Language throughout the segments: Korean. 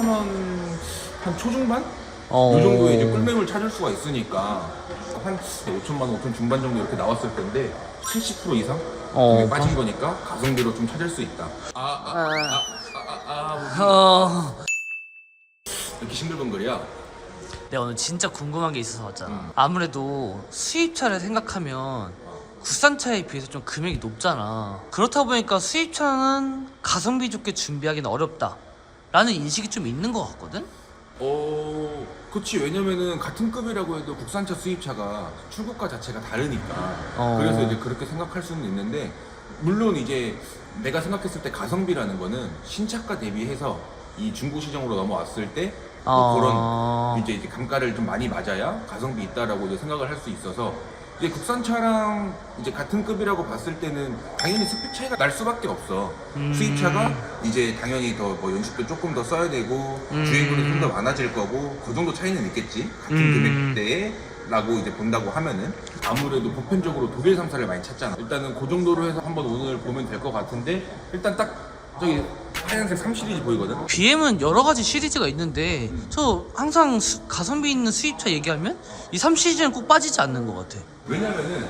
천만 원 한 초중반? 어. 이 정도의 이제 꿀매물 찾을 수가 있으니까 한 5천만 원, 5천 중반 정도 이렇게 나왔을 텐데 70% 이상 어. 금액 빠진 거니까 가성비로 좀 찾을 수 있다. 아, 아, 아, 아, 아, 아, 어. 이렇게 싱글벙글이야. 내가 오늘 진짜 궁금한 게 있어서 왔잖아. 음. 아무래도 수입차를 생각하면 국산차에 비해서 좀 금액이 높잖아. 그렇다 보니까 수입차는 가성비 좋게 준비하기는 어렵다. 라는 인식이 좀 있는 것 같거든? 어, 그렇지. 왜냐면은 같은 급이라고 해도 국산차 수입차가 출고가 자체가 다르니까. 어. 그래서 이제 그렇게 생각할 수는 있는데, 물론 이제 내가 생각했을 때 가성비라는 거는 신차가 대비해서 이 중고 시장으로 넘어왔을 때뭐 어. 그런 이제, 이제 감가를 좀 많이 맞아야 가성비 있다라고 이제 생각을 할 수 있어서 이제 국산 차랑 이제 같은 급이라고 봤을 때는 당연히 스펙 차이가 날 수밖에 없어. 음. 수입차가 이제 당연히 더 뭐 연식도 조금 더 써야 되고 음. 주행거리 좀더 많아질 거고 그 정도 차이는 있겠지. 같은 음. 금액대에 라고 이제 본다고 하면은 아무래도 보편적으로 독일 3사를 많이 찾잖아. 일단은 그 정도로 해서 한번 오늘 보면 될 것 같은데 일단 딱 저기 하얀색 3 시리즈 보이거든. BM은 여러 가지 시리즈가 있는데 저 항상 수- 가성비 있는 수입차 얘기하면 이 3시리즈는 꼭 빠지지 않는 것 같아. 왜냐면은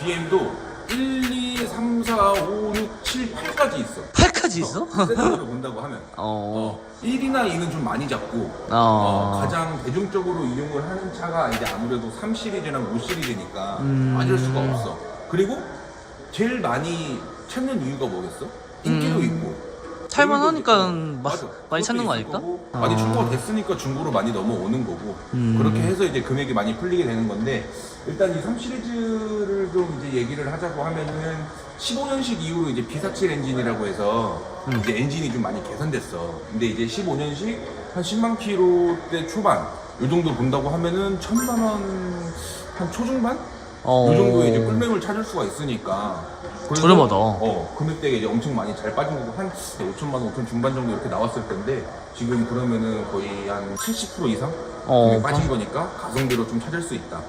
BM도 1, 2, 3, 4, 5, 6, 7, 8까지 있어. 8까지 있어? 세단으로 본다고 하면. 어. 어, 1이나 2는 좀 많이 잡고 어. 어, 가장 대중적으로 이용을 하는 차가 이제 아무래도 3 시리즈랑 5 시리즈니까 음. 빠질 수가 없어. 그리고 제일 많이 찾는 이유가 뭐겠어? 인기도 음. 있고. 탈만하니까 맞아. 많이 찾는 거 아닐까? 거고, 어. 많이 출고가 됐으니까 중고로 많이 넘어오는 거고 음. 그렇게 해서 이제 금액이 많이 풀리게 되는 건데 일단 이 3 시리즈를 좀 이제 얘기를 하자고 하면은 15년식 이후로 이제 B47 엔진이라고 해서 음. 이제 엔진이 좀 많이 개선됐어. 근데 이제 15년식 한 10만 킬로대 초반 요 정도 본다고 하면은 천만 원 한 초중반? 어. 요 정도의 이제 꿀매물 찾을 수가 있으니까 그래서 저렴하다. 어 금액대가 이제 엄청 많이 잘 빠진 거고 한 5천만 원, 5천 중반 정도 이렇게 나왔을 텐데 지금 그러면은 거의 한 70% 이상 어, 금액 빠진 거니까 가성비로 좀 찾을 수 있다.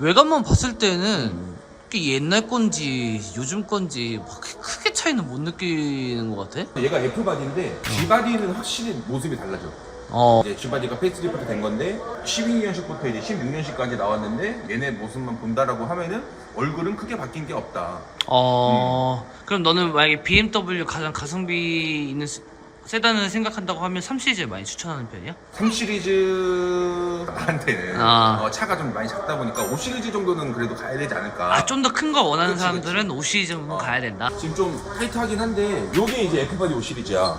외관만 봤을 때는 그게 옛날 건지 요즘 건지 막 크게 차이는 못 느끼는 것 같아. 얘가 F 바디인데 G 바디는 확실히 모습이 달라져. 어. 이제 G 바디가 페이스리프트 된 건데 12년식부터 이제 16년식까지 나왔는데 얘네 모습만 본다라고 하면은 얼굴은 크게 바뀐 게 없다. 어. 그럼 너는 만약에 BMW 가장 가성비 있는 세- 세단을 생각한다고 하면 3 시리즈를 많이 추천하는 편이야? 3 시리즈 나한테는 아. 어, 차가 좀 많이 작다 보니까 5 시리즈 정도는 그래도 가야 되지 않을까. 아 좀 더 큰 거 원하는 그치, 사람들은 5 시리즈는 어. 가야 된다. 지금 좀 타이트하긴 한데 요게 이제 F바디 5 시리즈야.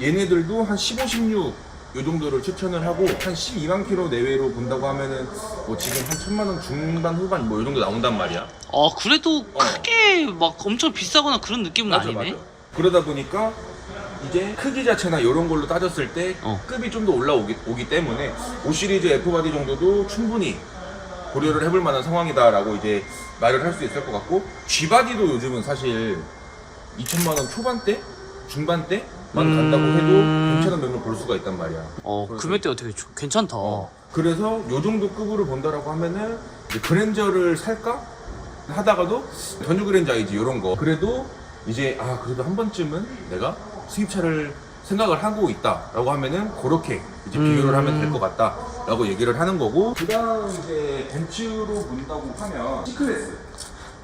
얘네들도 한 15, 16 요 정도를 추천을 하고 한 12만 킬로 내외로 본다고 하면은 뭐 지금 한 천만 원 중반 후반 뭐요 정도 나온단 말이야. 어 그래도 어. 크게 막 엄청 비싸거나 그런 느낌은 아니네. 그러다 보니까 이제 크기 자체나 이런 걸로 따졌을 때 어. 급이 좀 더 올라오기 오기 때문에 5 시리즈 F바디 정도도 충분히 고려를 해볼 만한 상황이다라고 이제 말을 할 수 있을 것 같고 G바디도 요즘은 사실 2천만 원 초반대 중반대 만 간다고 해도 음. 괜찮은 면을 볼 수가 있단 말이야. 어 그래서- 금액대가 되게 좋- 괜찮다. 어. 그래서 요 정도 급으로 본다라고 하면은 이제 그랜저를 살까 하다가도 전주 그랜저 아이지 이런 거 그래도 이제 아 그래도 한 번쯤은 내가 수입차를 생각을 하고 있다라고 하면은 그렇게 이제 비교를 음. 하면 될 것 같다라고 얘기를 하는 거고 그다음 이제 벤츠로 본다고 하면 C클래스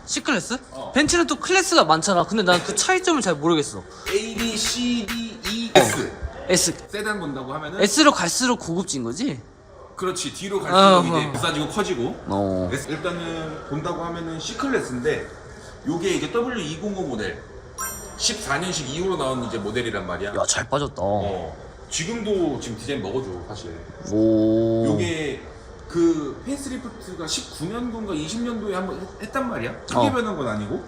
C클래스? 어. 벤츠는 또 클래스가 많잖아. 근데 난 그 차이점을 잘 모르겠어. A, B, C, D, E, S S 세단 본다고 하면은 S로 갈수록 고급진 거지? 그렇지 뒤로 어, 갈수록 이제 어. 비싸지고 커지고 어. S- 일단은 본다고 하면은 C클래스인데 요게 이제 W205 모델 14년식 이후로 나온 이제 모델이란 말이야. 야 잘 빠졌다. 어. 지금도 지금 디자인 먹어줘 사실. 오. 요게 그 페이스리프트가 19년도인가 20년도에 한번 했- 했단 말이야. 크게 어. 변한 건 아니고.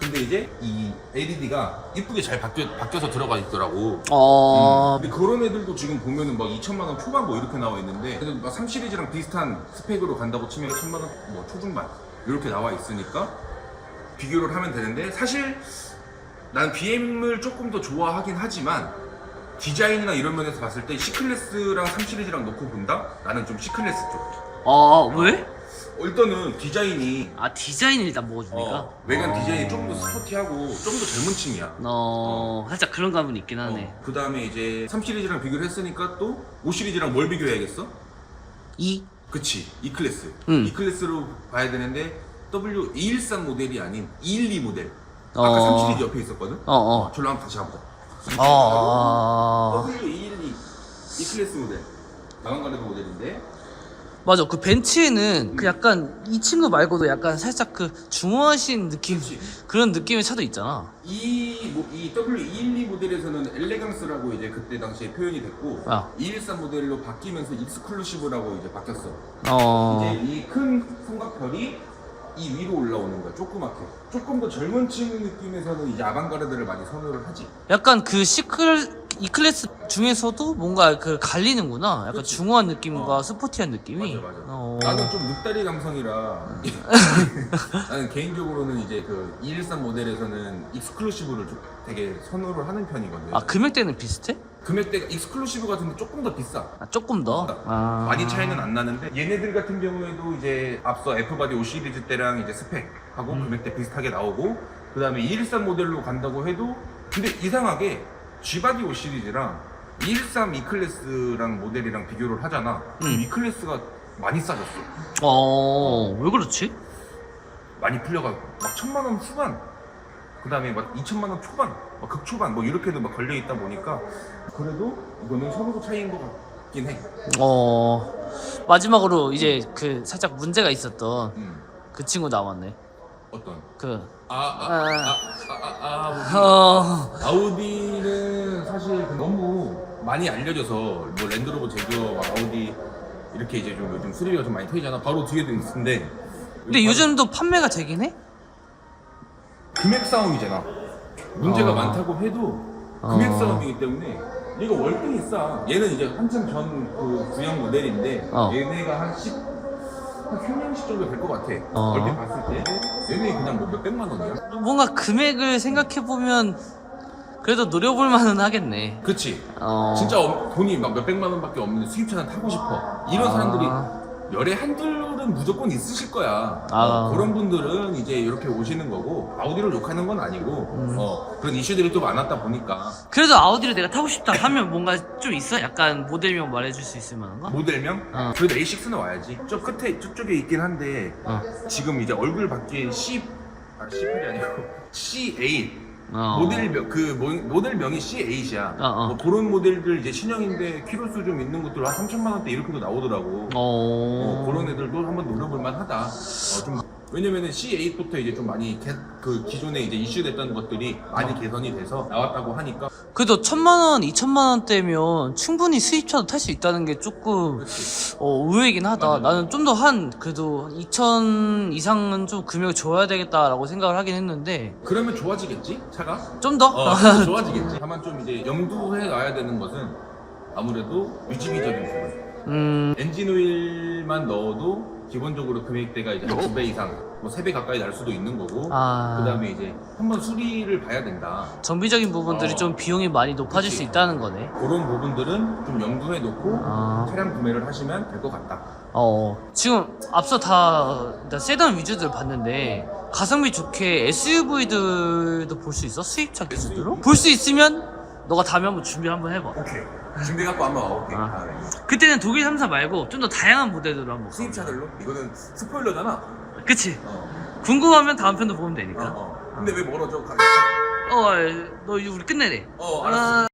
근데 이제 이 LED가 이쁘게 잘 바뀌어, 바뀌어서 들어가 있더라고. 어. 근데 그런 애들도 지금 보면은 막 2천만 원 초반 뭐 이렇게 나와 있는데 그래도 막 3 시리즈랑 비슷한 스펙으로 간다고 치면 1천만 원 뭐 초중반 이렇게 나와 있으니까 비교를 하면 되는데 사실 난 BM을 조금 더 좋아하긴 하지만 디자인이나 이런 면에서 봤을 때 C클래스랑 3 시리즈랑 놓고 본다? 나는 좀 C클래스 쪽. 아 왜? 일단은 디자인이 아 디자인을 일단 먹어주니까 어, 외관 디자인이 좀더 스포티하고 좀 더 젊은 층이야. 어, 살짝 그런 감은 있긴 하네 그 다음에 이제 3 시리즈랑 비교를 했으니까 또 5 시리즈랑 뭘 비교해야겠어? 이 그치 E 클래스 음. E 클래스로 봐야 되는데 W213 모델이 아닌 212 모델 아까 어. 3 시리즈 옆에 있었거든? 어어 저로 한번 다시 한번 어, W212 E 클래스 모델? 나간가르드 모델인데? 맞아. 그 벤츠에는 그 약간 이 친구 말고도 약간 살짝 그 중후하신 느낌 그치. 그런 느낌의 차도 있잖아. 이, 모- 이 W212 모델에서는 엘레강스라고 이제 그때 당시에 표현이 됐고 아. 213 모델로 바뀌면서 익스클루시브라고 이제 바뀌었어. 어. 이제 이 큰 삼각별이 이 위로 올라오는 거야 조그맣게 조금 더 젊은 층 느낌에서는 이제 아방가르드를 많이 선호를 하지 약간 그 시클 이 클래스 중에서도 뭔가 그 갈리는구나 약간 그치. 중후한 느낌과 어. 스포티한 느낌이 맞아 맞아 어. 나는 좀 늑다리 감성이라 나는 개인적으로는 이제 그 213 모델에서는 익스클루시브를 좀 되게 선호를 하는 편이거든 아 금액대는 비슷해? 금액대가 익스클루시브 같은데 조금 더 비싸 아, 조금 더? 아. 많이 차이는 안 나는데 얘네들 같은 경우에도 이제 앞서 F바디 5 시리즈 때랑 이제 스펙하고 음. 금액대 비슷하게 나오고 그 다음에 213 모델로 간다고 해도 근데 이상하게 G바디 5 시리즈랑 213 E 클래스랑 모델이랑 비교를 하잖아 음. E 클래스가 많이 싸졌어 어, 왜 그렇지? 많이 풀려가지고 막 천만 원 후반 그 다음에 막 2천만 원 초반 막 극초반 뭐 이렇게도 막 걸려 있다 보니까 그래도 이거는 선호 차이인 것 같긴 해 어, 마지막으로 이제 그 살짝 문제가 있었던 음. 그 친구 나왔네. 어떤 그, 아, 아, 아, 아, 아, 아, 어, 아 우디 는 사실 너무 많이 알려져서 뭐 랜드로버 제규어 막 아우디 이렇게 이제 좀 요즘 수리비가 좀 많이 터지잖아. 바로 뒤에도 있는데. 근데 요즘도 판매가 되긴 해? 금액 싸움이잖아. 문제가 어. 많다고 해도 금액 어. 싸움이기 때문에 얘가 월등히 싸. 얘는 이제 한참 전그 구형 모델인데 어. 얘네가 한 10, 한 3년씩 정도 될 것 같아. 어. 얼핏 봤을 때. 얘네 그냥 뭐 몇백만 원이야. 뭔가 금액을 생각해보면 그래도 노려볼 만은 하겠네. 그치? 어. 진짜 엄- 돈이 막 몇백만 원밖에 없는데 수입차는 타고 싶어. 이런 아. 사람들이 열에 한둘은 무조건 있으실 거야. 아. 어, 그런 분들은 이제 이렇게 오시는 거고 아우디를 욕하는 건 아니고 음. 어, 그런 이슈들이 또 많았다 보니까 그래도 아우디를 내가 타고 싶다 하면 뭔가 좀 있어? 약간 모델명 말해줄 수 있을 만한 거? 모델명? 어. 그래도 A6는 와야지. 저 끝에 저쪽에 있긴 한데 어. 지금 이제 얼굴 바뀐 C 아 C8이 아니고 C8 어. 모델명 그 모, 모델명이 C8이야. 어, 어. 뭐 그런 모델들 이제 신형인데 키로수 좀 있는 것들 한 3천만 원대 이렇게도 나오더라고. 어. 어, 그런 애들도 한번 노려볼 만하다. 어, 좀 왜냐면은 C8부터 이제 좀 많이 개- 그 기존에 이제 이슈됐던 것들이 많이 개선이 돼서 나왔다고 하니까 그래도 천만 원, 이천만 원대면 충분히 수입차도 탈 수 있다는 게 조금. 어, 의외이긴 하다. 맞아. 나는 좀 더 한 그래도 2천 이상은 좀 금액을 줘야 되겠다라고 생각을 하긴 했는데 그러면 좋아지겠지 차가? 좀 더? 어, 좋아지겠지. 다만 좀 이제 염두해 놔야 되는 것은 아무래도 유지비적인 부분. 음, 엔진 오일만 넣어도 기본적으로 금액대가 이제 한 2배 이상, 뭐 3배 가까이 날 수도 있는 거고. 아. 그 다음에 이제 한번 수리를 봐야 된다. 정비적인 부분들이 어. 좀 비용이 많이 높아질 그치. 수 있다는 거네. 그런 부분들은 좀 염두해 놓고 아. 차량 구매를 하시면 될 것 같다. 어, 지금 앞서 다, 다 세단 위주들 봤는데 가성비 좋게 SUV들도 볼 수 있어? 수입차 기준으로? 볼 수 있으면 너가 다음에 한번 준비 한번 해봐. 오케이. 준비 갖고 한번 와볼게. 아. 다음에. 그때는 독일 3사 말고 좀 더 다양한 모델들로 한번. 수입차들로? 이거는 스포일러잖아. 그치? 어. 궁금하면 다음 편도 보면 어, 되니까. 어. 근데 왜 멀어져? 가- 어, 너 우리 끝내래. 어, 알았어. 아,